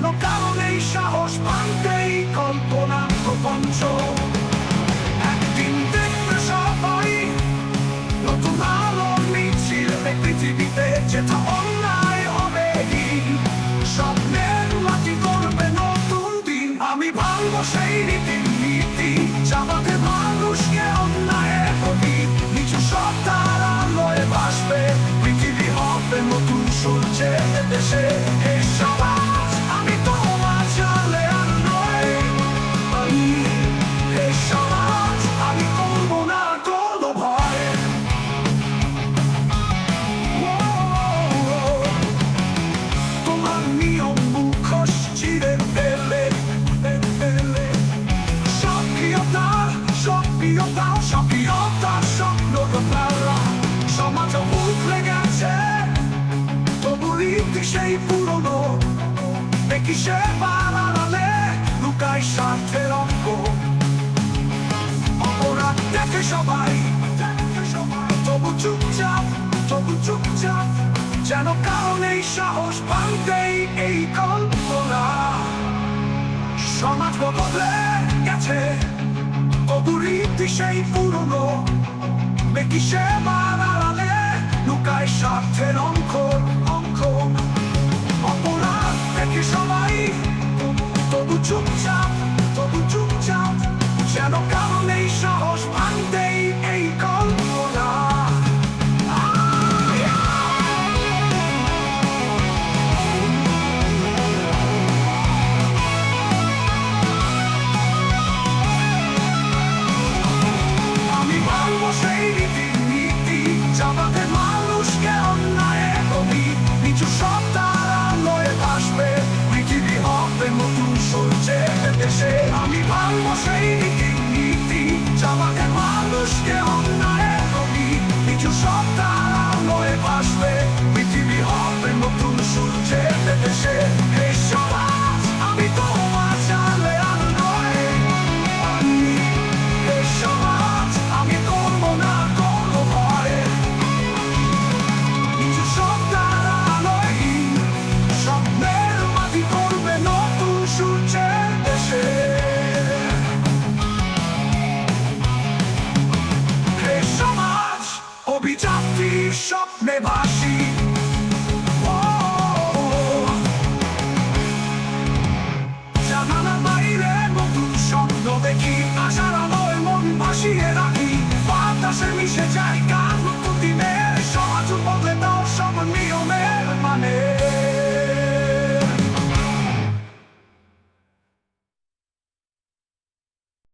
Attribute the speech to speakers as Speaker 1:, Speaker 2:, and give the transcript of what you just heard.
Speaker 1: যেন কারণ এই সাহস ভাঙতেই কল্পনা প্রপঞ্চ। একদিন দেখবে সবাই নতুন আলো, মিছিল পৃথিবীতে যেটা অন্যায় হবে। স্বপ্নের মাটি করবে নতুন দিন, আমি ভাঙবো সেই রীতি, নীতি চাপাতে মানুষকে অন্যায়ের প্রতি নিচু সত্তার আলোয় ভাসবে পৃথিবী হবে নতুন সূর্যের দেশে। সেই পুরনো। দেখি সে বাড়ালে লুকাই স্বার্থের অঙ্ক অপরাধ দেখে সবাই, তবু চুপচাপ তবু চুপচাপ, যেন কারণ এই সাহস ভাঙতেই এই কল্পনা। সমাজ বদলে গেছে, তবু রীতি সেই পুরনো। দেখি সে বাড়ালে লুকায় স্বার্থের অঙ্ক অঙ্ক অপরাধ দেখি সবাই তবু চুপচাপ